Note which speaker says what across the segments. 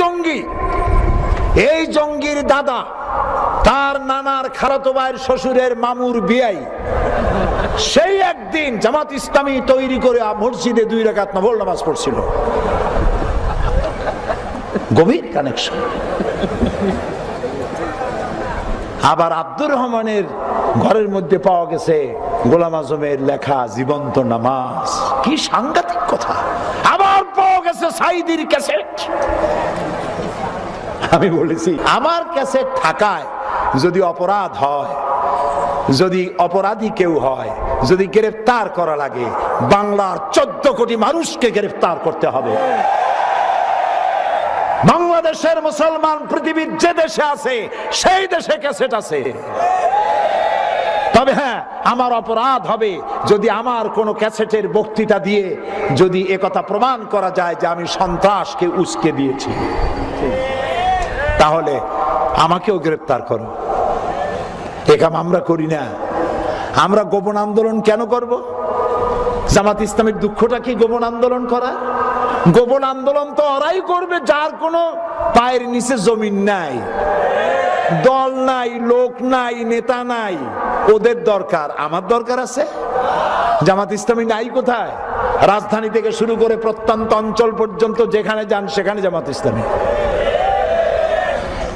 Speaker 1: জঙ্গি। এই জঙ্গির দাদা, তার নানার খালাতো ভাইয়ের শ্বশুরের মামুর বিয়াই। সেই একদিন জামাত ইসলামী তৈরি করে মসজিদে দুই রেখাত নবল নামাজ পড়ছিল। গভীর কানেকশন আবার আব্দুর রহমানের ঘরের মধ্যে পাওয়া গেছে গোলাম আজমের লেখা জীবন্ত নামাজ। কি সাংঘাতিক কথা। আবার পাওয়া গেছে সাইদির ক্যাসেট আমি বলেছি, আমার ক্যাসেট থাকায় যদি অপরাধ হয়, যদি অপরাধী কেউ হয়, যদি গ্রেফতার করা লাগে, বাংলার চোদ্দ কোটি মানুষকে গ্রেফতার করতে হবে। বাংলাদেশের মুসলমান পৃথিবীর যে দেশে আছে, সেই দেশে ক্যাসেট আছে। তবে হ্যাঁ আমার অপরাধ হবে যদি আমার কোনো ক্যাসেটের বক্তৃতা দিয়ে যদি একথা প্রমাণ করা যায় যে আমি সন্ত্রাসকে উস্কে দিয়েছি। তাহলে আমাকেও গ্রেপ্তার করো। এ কাম আমরা করি না। আমরা গোপন আন্দোলন কেন করব? জামাত ইসলামের দুঃখটা কি গোপন আন্দোলন করা? গোপন আন্দোলন তো ওরাই করবে, যার কোনো পায়ের নিচে জমিন নাই। দল নাই, লোক নাই, নেতা নাই। ওদের দরকার। আমার দরকার আছে? জামাত ইসলামী নাই কোথায়? রাজধানী থেকে শুরু করে প্রত্যন্ত অঞ্চল পর্যন্ত যেখানে যান, সেখানে জামাত ইসলামী।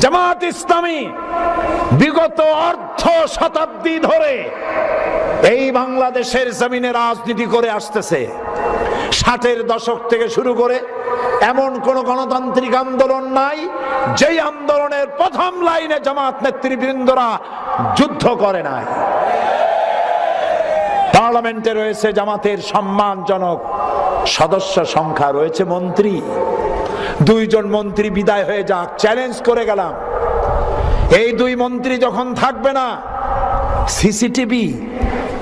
Speaker 1: জামাত ইসলামী বিগত অর্ধ শতাব্দী ধরে এই বাংলাদেশের জমিনে রাজনীতি করে আসতেছে। ষাটের দশক থেকে শুরু করে এমন কোন গণতান্ত্রিক আন্দোলন নাই, যেই আন্দোলনের প্রথম লাইনে জামাত নেতৃবৃন্দরা যুদ্ধ করে নাই। পার্লামেন্টে রয়েছে জামাতের সম্মানজনক সদস্য সংখ্যা, রয়েছে মন্ত্রী। দুইজন মন্ত্রী বিদায় হয়ে যাক চ্যালেঞ্জ করে গেলাম। এই দুই মন্ত্রী যখন থাকবে না সিসিটিভি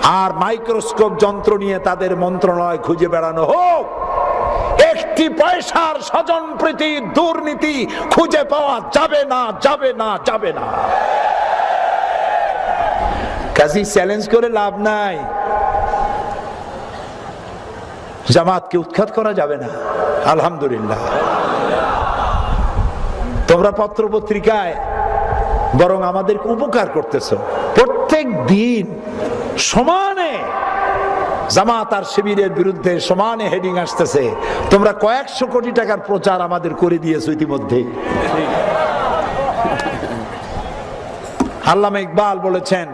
Speaker 1: আর মাইক্রোস্কোপ যন্ত্র নিয়ে তাদের মন্ত্রণালয় খুঁজে বেড়ানো হোক। একটি পয়সার স্বজন প্রীতি দুর্নীতি খুঁজে পাওয়া যাবে না যাবে না যাবে না। কাজী চ্যালেঞ্জ করে লাভ নাই। জামাতকে উৎখাত করা যাবে না। আলহামদুলিল্লাহ। তোমরা পত্র পত্রিকায় বরং আমাদেরকে উপকার করতেছ। প্রত্যেক দিন সমানে জামাত আর শিবিরের বিরুদ্ধে সমানে হেডিং আসতেছে। তোমরা কয়েকশো কোটি টাকার প্রচার আমাদের করে দিয়েছ ইতিমধ্যে। আল্লামা ইকবাল বলেছেন,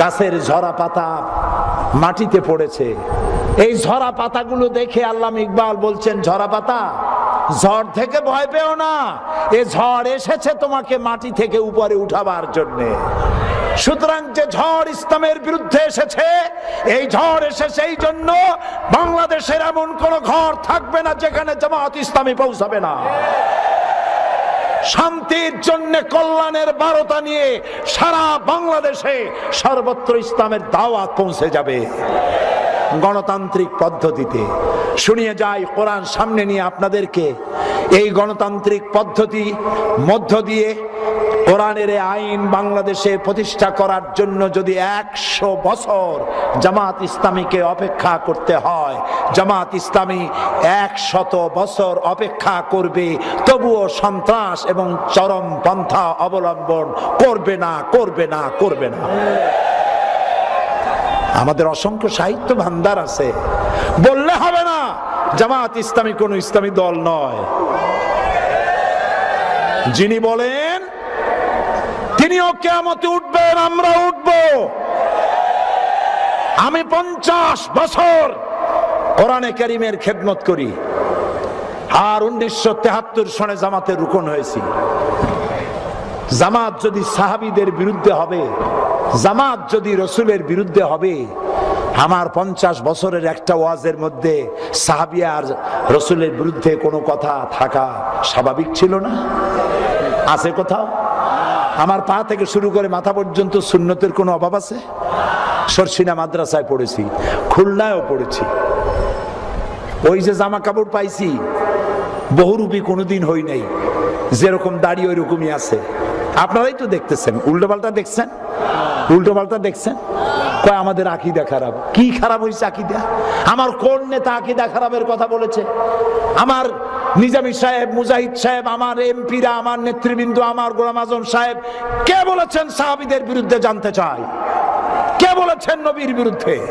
Speaker 1: গাছের ঝরা পাতা মাটিতে পড়েছে। এই ঝরা পাতাগুলো দেখে আল্লামা ইকবাল বলছেন, ঝরা পাতা ঝড় থেকে ভয় পেও না। এ ঝড় এসেছে তোমাকে মাটি থেকে উপরে উঠাবার জন্য। সুতরাং যে ঝড় ইসলামের বিরুদ্ধে এসেছে, এই ঝড় এসেছে এই জন্য বাংলাদেশের এমন কোন ঘর থাকবে না যেখানে জামাত ইসলামী পৌঁছাবে না। শান্তির জন্য কল্যাণের বারতা নিয়ে সারা বাংলাদেশে সর্বত্র ইসলামের দাওয়াত পৌঁছে যাবে। গণতান্ত্রিক পদ্ধতিতে শুনিয়ে যাই কোরআন সামনে নিয়ে আপনাদেরকে। এই গণতান্ত্রিক পদ্ধতি মধ্য দিয়ে কোরআনের আইন বাংলাদেশে প্রতিষ্ঠা করার জন্য যদি একশো বছর জামাত ইসলামীকে অপেক্ষা করতে হয়, জামাত ইসলামী একশত বছর অপেক্ষা করবে, তবুও সন্ত্রাস এবং চরম পন্থা অবলম্বন করবে না করবে না করবে না। আমাদের অসংখ্য সাহিত্য ভান্ডার আছে। বললে হবে জামাত ইসলামী কোন ইসলামী দল নয়। যিনি বলেন, তিনিও কেমতে উঠবেন, আমরা উঠব। আমি পঞ্চাশ বছর কোরআনে করিমের খেদমত করি। আর উনিশশো তেহাত্তর সনে জামাতের রুকন হয়েছি। জামাত যদি সাহাবিদের বিরুদ্ধে হবে, জামাত যদি রসুলের বিরুদ্ধে হবে আমার পঞ্চাশ বছরের একটা ওয়াজের মধ্যে সাহাবিয়া আর রসুলের বিরুদ্ধে কোনো কথা থাকা স্বাভাবিক ছিল না? আছে কোথাও? আমার পা থেকে শুরু করে মাথা পর্যন্ত সুন্নতের কোনো অভাব আছে? সরসিনা মাদ্রাসায় পড়েছি, খুলনায়ও পড়েছি। ওই যে জামা কাপড় পাইছি, বহুরূপী কোনোদিন হই নাই, যেরকম দাড়ি ওই রকমই আছে। আপনারাই তো দেখতেছেন উল্টো পাল্টা দেখছেন? উল্টো পাল্টা দেখছেন? কয়, আমাদের আকিদা খারাপ। কি খারাপ হয়েছে আকিদা? আমার কোন নেতা আকিদা খারাপের কথা বলেছে? আমার নিজামী সাহেব, মুজাহিদ সাহেব, আমার এমপিরা, আমার নেতৃবৃন্দ, আমার গোলাম আজম সাহেব, কে বলেছেন সাহাবিদের বিরুদ্ধে জানতে চাই? কে বলেছেন নবীর বিরুদ্ধে?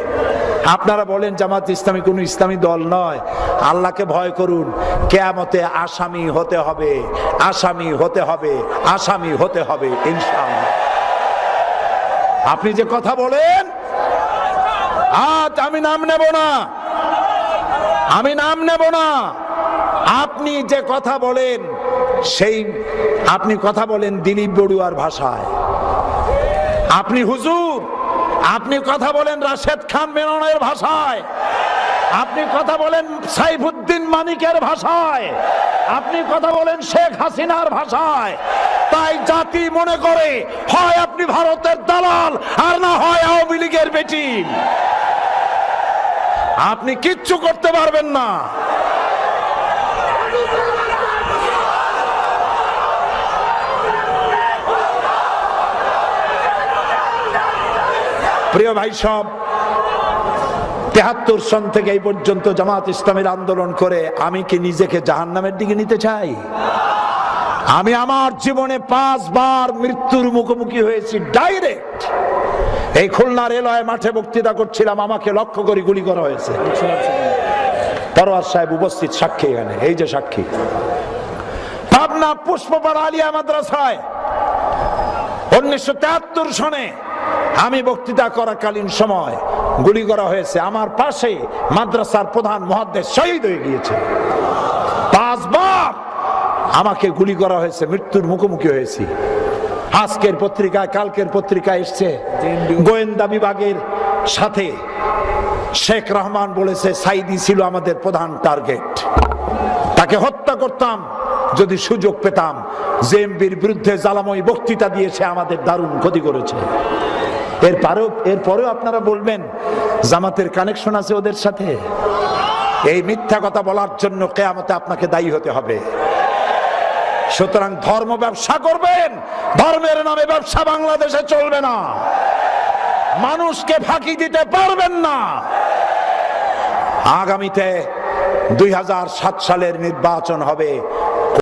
Speaker 1: আপনারা বলেন, জামাত ইসলামী কোন ইসলামী দল নয়। আল্লাহকে ভয় করুন। কেয়ামতে আসামি হতে হবে, আসামি হতে হবে, আসামি হতে হবে, ইনশাআল্লাহ। আপনি যে কথা বলেন আজ আমি নাম নেব না। আমি নাম নেব না। আপনি যে কথা বলেন, সেই আপনি কথা বলেন দিলীপ বড়ুয়ার ভাষায়। আপনি হুজুর, আপনি কথা বলেন রাশেদ খান মেননের ভাষায়। আপনি কথা বলেন সাইফুদ্দিন মানিকের ভাষায়। আপনি কথা বলেন শেখ হাসিনার ভাষায়। তাই জাতি মনে করে, হয় আপনি ভারতের দালাল, আর না হয় আওয়ামী লীগের বেটি। আপনি কিচ্ছু করতে পারবেন না। প্রিয় ভাই সব, তেহাত্তর সন থেকে এই পর্যন্ত জামাত ইসলামের আন্দোলন করে আমি কি নিজেকে জাহান্নামের দিকে নিতে চাই? আমি আমার জীবনে পাঁচবার মৃত্যুর মুখোমুখি হয়েছি, ডাইরেক্ট। এই খুলনার এলয় মাঠে বক্তৃতা করছিলাম, আমাকে লক্ষ্য করে গুলি করা হয়েছে। পরোয়ার সাহেব উপস্থিত সাক্ষী এখানে, এই যে সাক্ষী। পাবনা পুষ্পপাড়া আলিয়া মাদ্রাসায় উনিশশো তেহাত্তর সনে আমি বক্তৃতা করাকালীন সময় গুলি করা হয়েছে। আমার পাশে মাদ্রাসার প্রধান মহাদ্দেশ শহীদ হয়ে গিয়েছে। পাঁচবার আমাকে গুলি করা হয়েছে, মৃত্যুর মুখোমুখি হয়েছি। আজকের পত্রিকায় কালকের পত্রিকায় এসছে। গোয়েন্দা বিভাগের সাথে শেখ রহমান বলেছে সাইদি ছিল আমাদের প্রধান টার্গেট। তাকে হত্যা করতাম যদি সুযোগ পেতাম। জেএমবির বিরুদ্ধে জ্বালাময় বক্তৃতা দিয়ে সে আমাদের দারুণ ক্ষতি করেছে। এরপরেও এরপরেও আপনারা বলবেন জামাতের কানেকশন আছে ওদের সাথে? এই মিথ্যা কথা বলার জন্য কেয়ামতে আপনাকে দায়ী হতে হবে। সুতরাং ধর্ম ব্যবসা করবেন, ধর্মের নামে ব্যবসা বাংলাদেশে চলবে না। মানুষকে ফাঁকি দিতে পারবেন না। আগামীতে দুই হাজার সাত সালের নির্বাচন হবে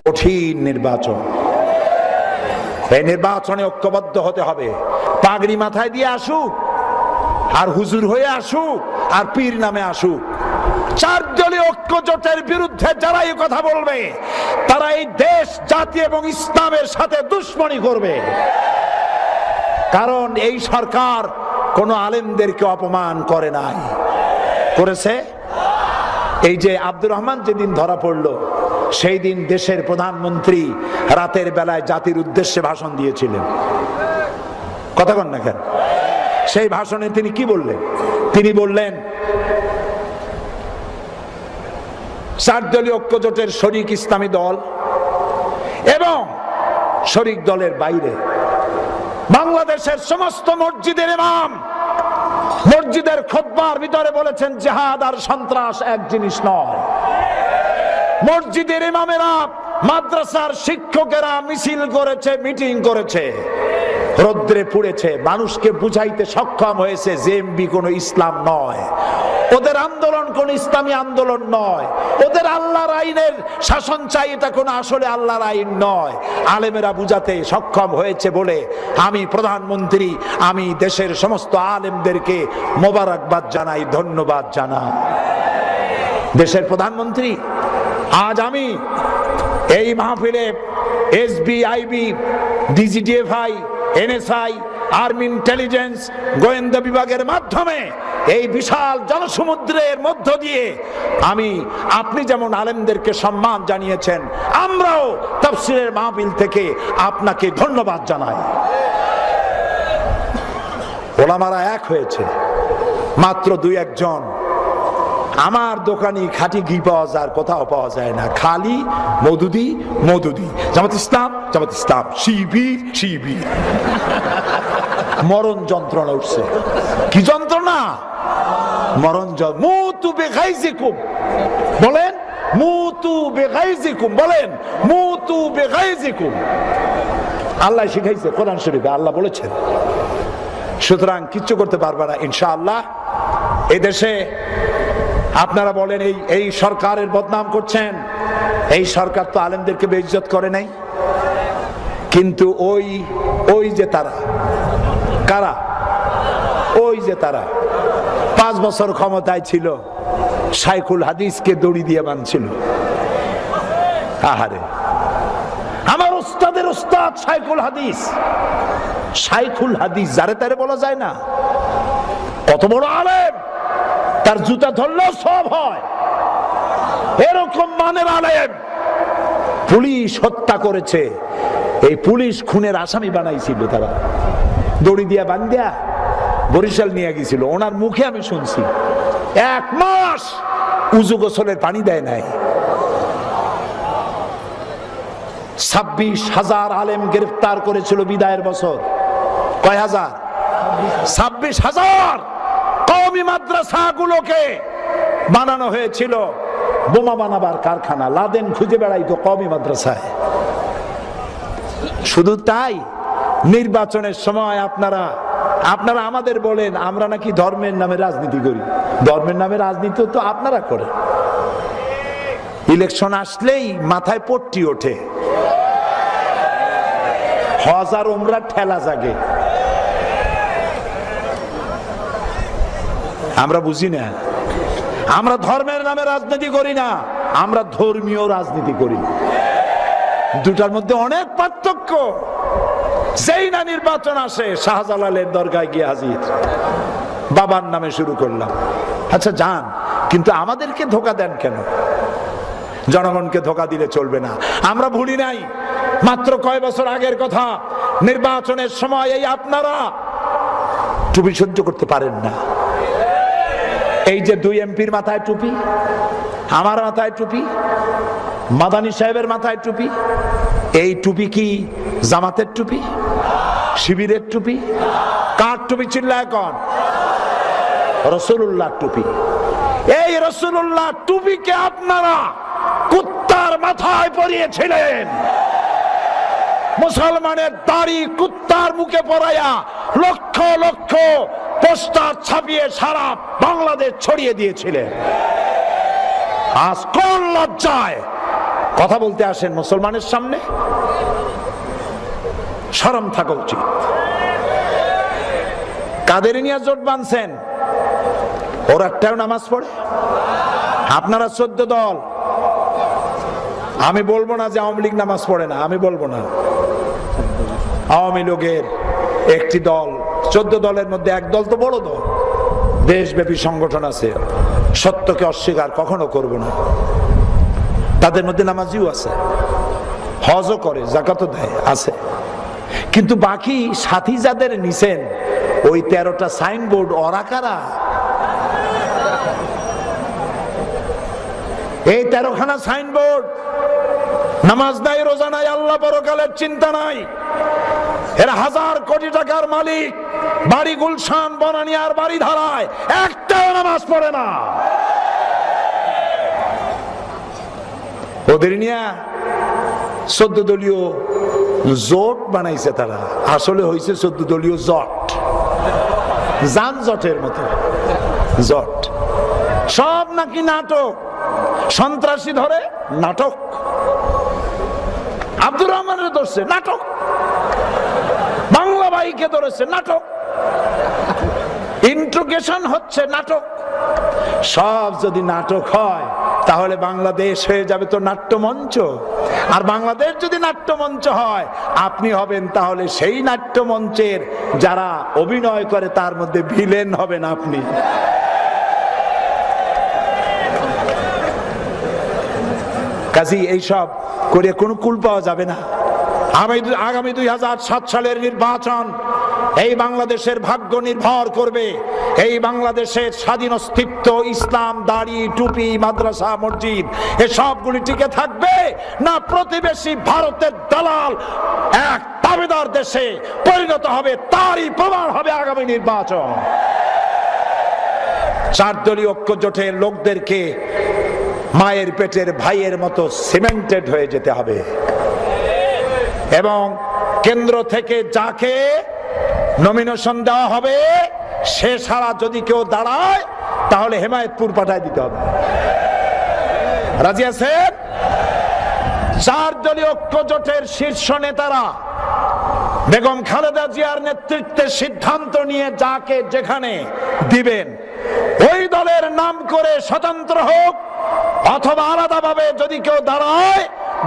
Speaker 1: কঠিন নির্বাচন। এই নির্বাচনে ঐক্যবদ্ধ হতে হবে। পাগড়ি মাথায় দিয়ে আসুক, আর হুজুর হয়ে আসুক, আর পীর নামে আসুক। চার দলীয় ঐক্য বিরুদ্ধে যারা এই কথা বলবে তারা এই দেশ, জাতি এবং ইসলামের সাথে দুশ্মনী করবে। কারণ এই সরকার কোন আলেমদেরকে অপমান করে নাই। করেছে? এই যে আব্দুর রহমান যেদিন ধরা পড়ল, সেই দিন দেশের প্রধানমন্ত্রী রাতের বেলায় জাতির উদ্দেশ্যে ভাষণ দিয়েছিলেন। কথা কন না কেন? সেই ভাষণে তিনি কি বললেন? তিনি বললেন চার দলীয় ঐক্যজোটের শরিক ইসলামী দল এবং শরিক দলের বাইরে। বাংলাদেশের সমস্ত মসজিদের ইমাম মসজিদের খোদবার ভিতরে বলেছেন, জেহাদ আর সন্ত্রাস এক জিনিস নয়। মসজিদের ইমামেরা মাদ্রাসার শিক্ষকেরা মিছিল করেছে, মিটিং করেছে, রৌদ্রে পুড়েছে। মানুষকে বুঝাইতে সক্ষম হয়েছে জেএমবি কোনো ইসলাম নয়। ওদের আন্দোলন কোন ইসলামী আন্দোলন নয়। ওদের আল্লাহর আইনের শাসন চাই, এটা কোনো আসলে আল্লাহর আইন নয়। আলেমেরা বুঝাতে সক্ষম হয়েছে বলে আমি প্রধানমন্ত্রী, আমি দেশের সমস্ত আলেমদেরকে মোবারকবাদ জানাই, ধন্যবাদ জানাই। দেশের প্রধানমন্ত্রী, আজ আমি এই মাহফিলে SB IB DGFI, NSI, army intelligence, গোয়েন্দা বিভাগের মাধ্যমে এই বিশাল জনসমুদ্রের মধ্য দিয়ে আমি, আপনি যেমন আলেমদেরকে সম্মান জানিয়েছেন, আমরাও তফসিলের মাহফিল থেকে আপনাকে ধন্যবাদ জানাই। ওলামারা এক হয়েছে, মাত্র দুই একজন। আমার দোকানে খাঁটি ঘি পাওয়া যায় কোথাও পাওয়া যায় না। খালি মধুদি মধুদি। জামাত ইসলাম জামাত ইসলাম। শিবির শিবির। মরণ যন্ত্রণা উঠছে। কি যন্ত্রণা? মরণ যন্ত্রণা মুতু বেগাইজিকুম। বলেন, মুতু বেগাইজিকুম। বলেন, মুতু বেগাইজিকুম। আল্লাহ শিখাইছে কোরআন শরীফে, আল্লাহ বলেছেন। সুতরাং কিচ্ছু করতে পারবে না, ইনশাআল্লাহ। এদেশে আপনারা বলেন, এই এই সরকারের বদনাম করছেন। এই সরকার তো আলেমদেরকে বেইজ্জত করে নাই। কিন্তু ওই ওই যে তারা, কারা? ওই যে তারা। পাঁচ বছর ক্ষমতায় ছিল, সাইকুল হাদিসকে দড়ি দিয়ে বানছিল আহারে। আমার ওস্তাদের ওস্তাদ সাইকুল হাদিস। সাইকুল হাদিস যারে তারে বলা যায় না। কত বড় আলেম, তার জুতা ধরলেও সব হয়। এরকম মানের আলেম পুলিশ হত্যা করেছে। এই পুলিশ খুনের আসামি বানাইছিল তারা। দড়ি দিয়া বান্দিয়া বরিশাল নিয়ে গেছিল। ওনার মুখে আমি শুনছি। এক মাস উজু গোসলের পানি দেয় নাই। ছাব্বিশ হাজার আলেম গ্রেফতার করেছিল বিদায়ের বছর। কয় হাজার? ছাব্বিশ হাজার কওমি মাদ্রাসাগুলোকে বানানো হয়েছিল। বোমা বানাবার কারখানা, লাদেন খুঁজে বেড়াইতো কওমি মাদ্রাসায়। শুধু তাই, নির্বাচনের সময় আপনারা আপনারা আমাদের বলেন, আমরা নাকি ধর্মের নামে রাজনীতি করি। ধর্মের নামে রাজনীতি তো আপনারা করেন। ইলেকশন আসলেই মাথায় পট্টি ওঠে। হজ আর ওমরা ঠেলা জাগে। আমরা বুঝি না। আমরা ধর্মের নামে রাজনীতি করি না, আমরা ধর্মীয় রাজনীতি করি। দুটার মধ্যে অনেক পার্থক্য। যেই না নির্বাচন আসে, শাহজালালের দরগায় গিয়ে হাজির। বাবার নামে শুরু করলাম। আচ্ছা যান, কিন্তু আমাদেরকে ধোকা দেন কেন? জনগণকে ধোকা দিলে চলবে না। আমরা ভুলি নাই। মাত্র কয় বছর আগের কথা, নির্বাচনের সময় এই আপনারা টুপি সহ্য করতে পারেন না। এই যে দুই এমপির মাথায় টুপি, আমার মাথায় টুপি, মাদানী সাহেবের মাথায় টুপি, এই টুপি কি জামাতের টুপি, শিবিরের টুপি, কার টুপি চিল্লা এখন রসুল্লাহ টুপি। এই রসুল্লাহ টুপিকে আপনারা কুত্তার মাথায় পরিয়েছিলেন। মুসলমানের দাড়ি কুত্তার মুখে পড়াইয়া লক্ষ লক্ষ পোস্টার ছাপিয়ে সারা বাংলাদেশ ছড়িয়ে দিয়েছিলেন। আজ কোন লজ্জায়? কথা বলতে আসেন মুসলমানের সামনে। সরম থাকা উচিত কাদের নিয়ে জোট বাঁধছেন। ওরা একটাও নামাজ পড়ে। আপনারা চোদ্দ দল। আমি বলব না যে আওয়ামী লীগ নামাজ পড়ে না, আমি বলব না। আওয়ামী লীগের একটি দল, চোদ্দ দলের মধ্যে এক দল তো বড় দল। দেশব্যাপী সংগঠন আছে। সত্যকে অস্বীকার কখনো করব না। তাদের মধ্যে নামাজিও আছে। হজও করে, জাকাতও দেয়, আছে। কিন্তু বাকি সাথী যাদের নিছেন, ওই তেরোটা সাইনবোর্ড ওরা কারা? এই তেরোখানা সাইনবোর্ড, নামাজ নাই, রোজা নাই, আল্লাহ পরকালের চিন্তা নাই। এরা হাজার কোটি টাকার মালিক, বাড়ি গুলশান, বনানি আর বাড়ি ধারায়, একটাও নামাজ পড়ে না। ওদের নিয়ে চোদ্দ দলীয় জোট বানাইছে তারা। আসলে হয়েছে চোদ্দ দলীয় জট। যানজটের মতো। জট। সব নাকি নাটক। সন্ত্রাসী ধরে, নাটক। আব্দুর রহমানের ধরছে, নাটক। বাংলা ভাইকে ধরেছে, নাটক। ইন্ট্রোগেশন হচ্ছে নাটক। সব যদি নাটক হয় তাহলে বাংলাদেশ হয়ে যাবে তো নাট্যমঞ্চ। আর বাংলাদেশ যদি নাট্যমঞ্চ হয়, আপনি হবেন তাহলে সেই নাট্যমঞ্চের যারা অভিনয় করে, তার মধ্যে ভিলেন হবেন আপনি। কাজী, এইসব করে কোনো কুল পাওয়া যাবে না। আগামী দুই হাজার সাত সালের নির্বাচন এই বাংলাদেশের ভাগ্য নির্ভর করবে। এই বাংলাদেশের স্বাধীন অস্তিত্ব, ইসলাম, দাড়ি, টুপি, মাদ্রাসা, মসজিদ, এসবগুলি টিকে থাকবে না প্রতিবেশী ভারতের দালাল এক দাবিদার দেশে পরিণত হবে, তারই প্রমাণ হবে আগামী নির্বাচন। চার দলীয় ঐক্য জোটের লোকদেরকে মায়ের পেটের ভাইয়ের মতো সিমেন্টেড হয়ে যেতে হবে। এবং কেন্দ্র থেকে যাকে নমিনেশন দেওয়া হবে। সে সারা যদি কেউ দাঁড়ায়, তাহলে হেমায়তপুর পাঠায় দিতে হবে। রাজি আছেন? চার দলীয় ঐক্য জোটের শীর্ষ নেতারা, বেগম খালেদা জিয়ার নেতৃত্বে সিদ্ধান্ত নিয়ে যাকে যেখানে দিবেন, ওই দলের নাম করে স্বতন্ত্র হোক, অথবা আলাদাভাবে যদি কেউ দাঁড়ায়,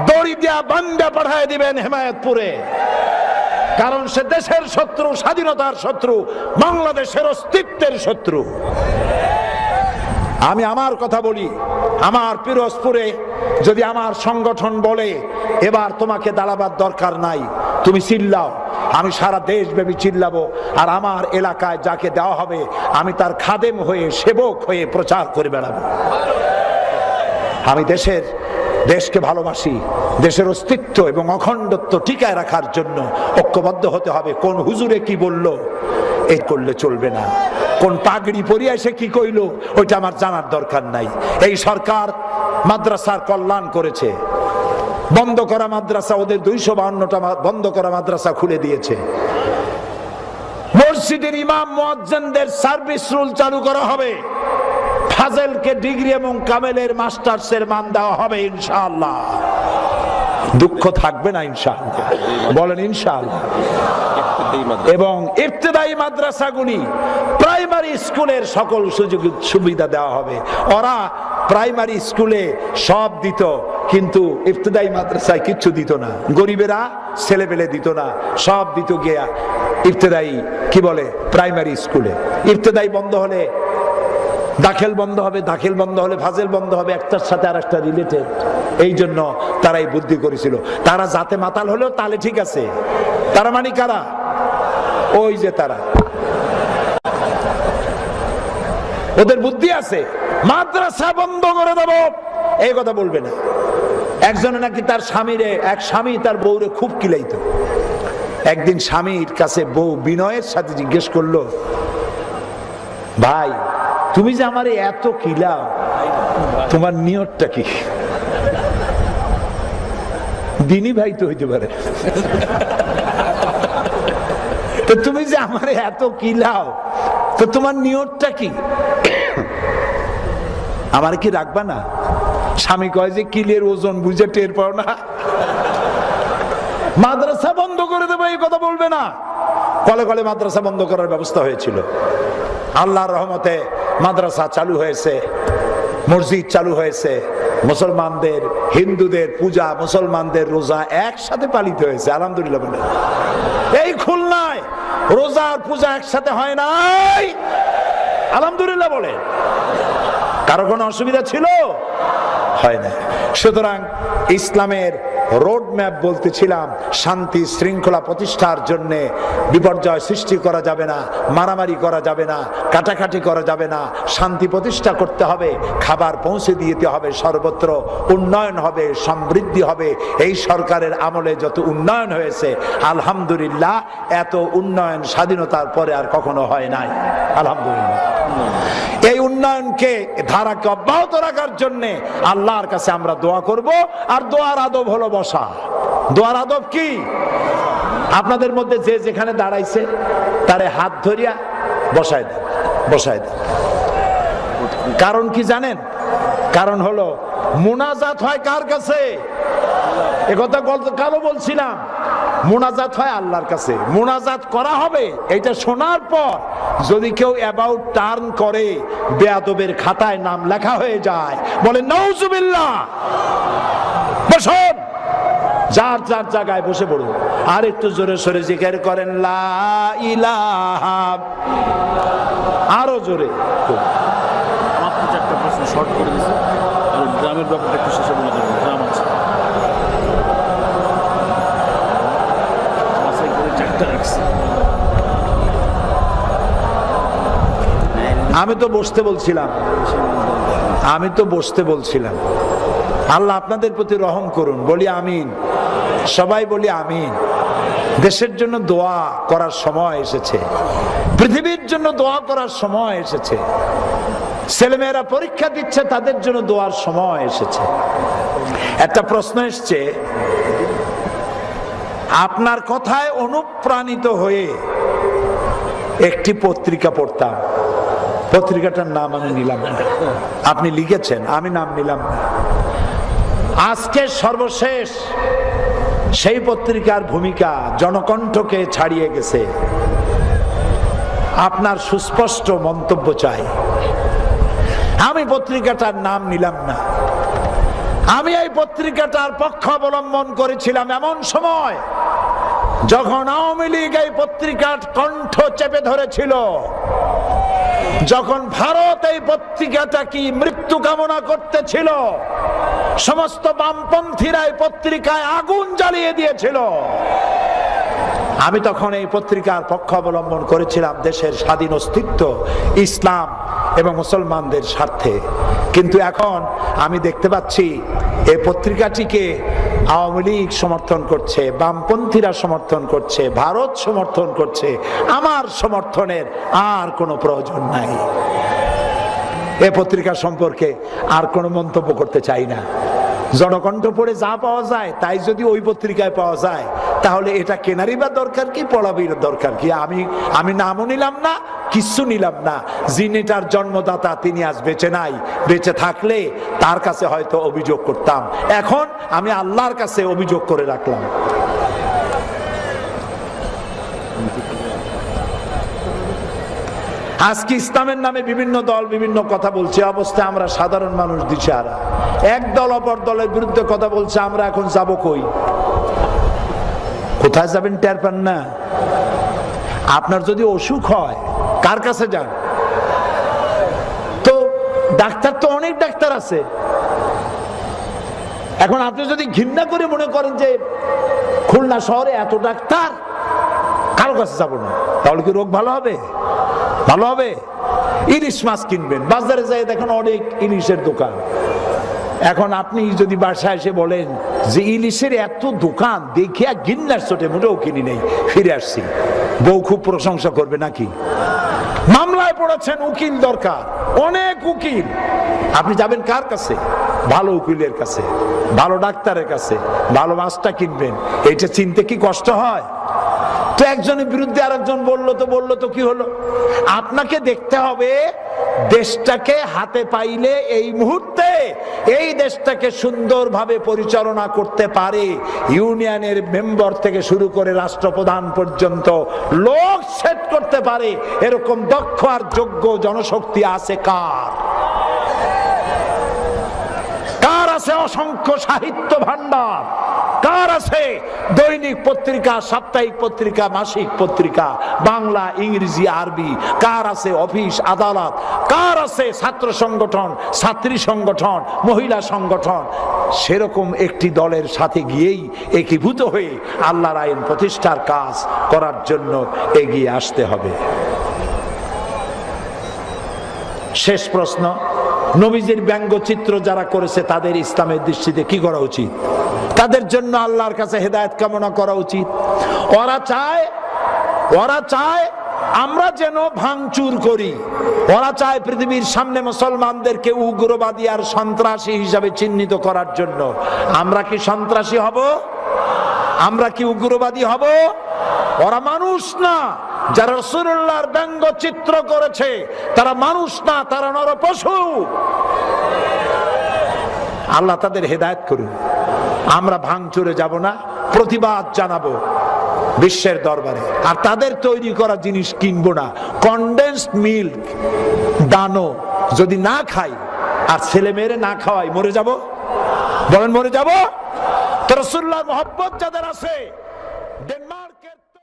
Speaker 1: দড়ি দিয়া বান্দা পাঠায় দিবেন হেমায়তপুরে। কারণ সে দেশের শত্রু, স্বাধীনতার শত্রু, বাংলাদেশের অস্তিত্বের শত্রু। আমি আমার কথা বলি, আমার পিরোজপুরে যদি আমার সংগঠন বলে, এবার তোমাকে দাঁড়াবার দরকার নাই, তুমি চিল্লাও, আমি সারা দেশব্যাপী চিল্লাবো, আর আমার এলাকায় যাকে দেওয়া হবে, আমি তার খাদেম হয়ে সেবক হয়ে প্রচার করে বেড়াবো। আমি দেশের দেশকে ভালোবাসি, দেশের অস্তিত্ব এবং অখণ্ডত্ব টিকায় রাখার জন্য ঐক্যবদ্ধ হতে হবে। কোন হুজুরে কি বলল? এই করলে চলবে না। কোন পাগড়ি পরিয়া সে কি কইল? ওইটা আমার জানার দরকার নাই। এই সরকার মাদ্রাসার কল্যাণ করেছে। বন্ধ করা মাদ্রাসা, ওদের দুইশো বাউন্নটা বন্ধ করা মাদ্রাসা খুলে দিয়েছে। মসজিদের ইমাম, মুয়াজ্জিনদের সার্ভিস রুল চালু করা হবে। ফাজেলকে ডিগ্রি এবং কামেলের মাস্টার্সের মান দেওয়া হবে ইনশাআল্লাহ। দুঃখ থাকবে না ইনশাআল্লাহ। বলেন ইনশাআল্লাহ। এবং ইফতেদায়ী মাদ্রাসাগুলি প্রাইমারি স্কুলের সকল সুযোগ সুবিধা দেওয়া হবে। ওরা প্রাইমারি স্কুলে সব দিত, কিন্তু ইফতেদায়ী মাদ্রাসায় কিচ্ছু দিত না। গরিবেরা ছেলেপেলে দিত না। সব দিত গিয়া ইফতেদায়ী কি বলে? প্রাইমারি স্কুলে। ইফতেদায়ী বন্ধ হলে দাখিল বন্ধ হবে, দাখিল বন্ধ হলে ফাজেল বন্ধ হবে, একটার সাথে আর একটা রিলেটেড এই জন্য তারা এই বুদ্ধি করেছিল। তারা যাতে মাতাল হলেও তাহলে ঠিক আছে। তারা মানে কারা? ওই যে তারা। ওদের বুদ্ধি আছে। মাদ্রাসা বন্ধ করে দেব। এই কথা বলবে না। একজনে নাকি তার স্বামীরে, এক স্বামী তার বউরে খুব কিলাইতো। একদিন স্বামীর কাছে বউ বিনয়ের সাথে জিজ্ঞেস করল, ভাই তুমি যে আমারে এত কিলাও, তোমার নিয়তটা কি? দিনী ভাই তো হইতে পারে। তো তুমি যে আমারে এত কিলাও, তো তোমার নিয়তটা কি? আমার কি রাখবা না? স্বামী কয় যে কিলের ওজন বুঝে টের পাও না। মাদ্রাসা বন্ধ করে দেবো, এই কথা বলবে না। কলে কলে মাদ্রাসা বন্ধ করার ব্যবস্থা হয়েছিল। আল্লাহর রহমতে মাদ্রাসা চালু হয়েছে, মসজিদ চালু হয়েছে, মুসলমানদের, হিন্দুদের পূজা, মুসলমানদের রোজা একসাথে পালিত হয়েছে, আলহামদুলিল্লাহ এই খুলনায় রোজা আর পূজা একসাথে হয় নাই। আলহামদুলিল্লাহ বলে। কারও কোনো অসুবিধা ছিল? হয় না সুতরাং ইসলামের রোড ম্যাপ বলতেছিলাম, শান্তি শৃঙ্খলা প্রতিষ্ঠার জন্য বিপর্যয় সৃষ্টি করা যাবে না, মারামারি করা যাবে না, কাটাকাটি করা যাবে না, শান্তি প্রতিষ্ঠা করতে হবে, খাবার পৌঁছে দিতে হবে, সর্বত্র উন্নয়ন হবে, সমৃদ্ধি হবে, এই সরকারের আমলে যত উন্নয়ন হয়েছে, আলহামদুলিল্লাহ, এত উন্নয়ন স্বাধীনতার পরে আর কখনো হয় নাই, আলহামদুলিল্লাহ। এই উন্নয়নকে ধারাকে অব্যাহত রাখার জন্য আল্লাহর কাছে আমরা দোয়া করব। আর দোয়ার আদব হলো বসা। দোয়ার আদব কি? আপনাদের মধ্যে যে যেখানে দাঁড়াইছে, তারে হাত ধরিয়া বসায় দেন বসায় দেন। কারণ কি জানেন? কারণ হলো মুনাজাত হয় কার কাছে? একথা কালো বলছিলাম মোনাজাত হয় আল্লাহর কাছে। মোনাজাত করা হবে, এটা শোনার পর যদি কেউ অ্যাবাউট টার্ন করে, বেয়াদবের খাতায় নাম লেখা হয়ে যায়, বলে নৌজুবিল্লাহ বসুন। যার যার জায়গায় বসে পড়ুন। আর একটু জোরে সরে জিজ্ঞের করেন আরও জোরে।
Speaker 2: শর্ট করে গ্রামের ব্যাপারটা একটু শেষে বলে দেবেন গ্রাম আছে
Speaker 1: আমি তো বসতে বলছিলাম। আমি তো বসতে বলছিলাম। আল্লাহ আপনাদের প্রতি রহম করুন, বলি আমিন। সবাই বলি আমিন। দেশের জন্য দোয়া করার সময় এসেছে। পৃথিবীর জন্য দোয়া করার সময় এসেছে। ছেলেমেয়েরা পরীক্ষা দিচ্ছে, তাদের জন্য দোয়ার সময় এসেছে। একটা প্রশ্ন এসছে, আপনার কথায় অনুপ্রাণিত হয়ে একটি পত্রিকা পড়তাম। পত্রিকাটার নাম আমি নিলাম আপনি লিখেছেন, আমি নাম নিলাম আজকে সর্বশেষ সেই পত্রিকার ভূমিকা জনকণ্ঠকে ছাড়িয়ে গেছে। আপনার সুস্পষ্ট মন্তব্য চাই। আমি পত্রিকাটার নাম নিলাম না। আমি এই পত্রিকাটার পক্ষ অবলম্বন করেছিলাম এমন সময় যখন আওয়ামী লীগ এই পত্রিকার কণ্ঠ চেপে ধরেছিল, যখন ভারত এই পত্রিকাটা কি মৃত্যু কামনা করতেছিল, সমস্ত বামপন্থীরা এই পত্রিকায় আগুন জ্বালিয়ে দিয়েছিল। আমি তখন এই পত্রিকার পক্ষ অবলম্বন করেছিলাম দেশের স্বাধীন অস্তিত্ব, ইসলাম এবং মুসলমানদের স্বার্থে। কিন্তু এখন আমি দেখতে পাচ্ছি এ পত্রিকাটিকে আওয়ামী লীগ সমর্থন করছে, বামপন্থীরা সমর্থন করছে, ভারত সমর্থন করছে। আমার সমর্থনের আর কোনো প্রয়োজন নাই। এ পত্রিকা সম্পর্কে আর কোনো মন্তব্য করতে চাই না। জনকণ্ঠ পড়ে যা পাওয়া যায়, তাই যদি ওই পত্রিকায় পাওয়া যায়, তাহলে এটা কেনারই বা দরকার কি, পড়াবির দরকার কি? আমি আমি নামও নিলাম না, কিচ্ছু নিলাম না। যিনি তার জন্মদাতা, তিনি আজ বেঁচে নাই। বেঁচে থাকলে তার কাছে হয়তো অভিযোগ করতাম। এখন আমি আল্লাহর কাছে অভিযোগ করে রাখলাম। আজকে ইসলামের নামে বিভিন্ন দল বিভিন্ন কথা বলছে অবস্থায় আমরা সাধারণ মানুষ দিশারা এক দল অপর দলের বিরুদ্ধে কথা বলছে, আমরা এখন যাব কই? কোথায় যাবেন টের পান না? আপনার যদি অসুখ হয়, কার কাছে যান? তো ডাক্তার তো অনেক ডাক্তার আছে। এখন আপনি যদি ঘৃণা করে মনে করেন যে খুলনা শহরে এত ডাক্তার কারও কাছে যাব না। তাহলে কি রোগ ভালো হবে? ভালো হবে? ইলিশ মাছ কিনবেন। বাজারে যাই দেখেন অনেক ইলিশের দোকান। এখন আপনি যদি বাসায় এসে বলেন যে ইলিশের এত দোকান, দেখিয়া গিন্নার চোটে মোটেও কিনি নেই, ফিরে আসছি। বউ খুব প্রশংসা করবে নাকি? মামলায় পড়েছেন উকিল দরকার, অনেক উকিল। আপনি যাবেন কার কাছে? ভালো উকিলের কাছে, ভালো ডাক্তারের কাছে, ভালো মাছটা কিনবেন। এটা চিনতে কি কষ্ট হয়? তো একজনের বিরুদ্ধে আরেকজন বলল, তো বলল, তো কি হলো? আপনাকে দেখতে হবে, দেশটাকে হাতে পাইলে এই মুহূর্তে এই দেশটাকে সুন্দরভাবে পরিচালনা করতে পারে ইউনিয়নের মেম্বার থেকে শুরু করে রাষ্ট্রপ্রধান পর্যন্ত। লোক সেট করতে পারে, এরকম দক্ষ আর যোগ্য জনশক্তি আছে কার? কার আছে অসংখ্য সাহিত্য ভান্ডার কার আছে। দৈনিক পত্রিকা, সাপ্তাহিক পত্রিকা, মাসিক পত্রিকা, বাংলা, ইংরেজি, আরবি, কার আছে অফিস, আদালত, কার আছে ছাত্র সংগঠন, ছাত্রী সংগঠন, মহিলা সংগঠন? সেরকম একটি দলের সাথে গিয়েই একীভূত হয়ে আল্লাহর আইন প্রতিষ্ঠার কাজ করার জন্য এগিয়ে আসতে হবে। শেষ প্রশ্ন, নবীজির ব্যঙ্গচিত্র যারা করেছে তাদের ইসলামের দৃষ্টিতে কি করা উচিত? তাদের জন্য আল্লাহর কাছে হেদায়ত কামনা করা উচিত। ওরা চায় ওরা চায় আমরা যেন ভাঙচুর করি। ওরা চায় পৃথিবীর সামনে মুসলমানদেরকে উগ্রবাদী আর সন্ত্রাসী হিসাবে চিহ্নিত করার জন্য। আমরা কি সন্ত্রাসী হব? আমরা কি উগ্রবাদী হব? ওরা মানুষ না। যারা রসুল্লাহর ব্যঙ্গ চিত্র করেছে, তারা মানুষ না, তারা নর পশু আল্লাহ তাদের হেদায়ত করুন। আমরা ভাঙচুরে যাব না, প্রতিবাদ জানাব বিশ্বের দরবারে। আর তাদের তৈরি করা জিনিস কিনবো না। কন্ডেন্সড মিল্ক দানো, যদি না খাই, আর ছেলে মেয়েরে না খাওয়াই, মরে যাব? বলেন মরে যাব? তো রসুল্লাহ মোহাম্মত যাদের আছে ডেনমার্ক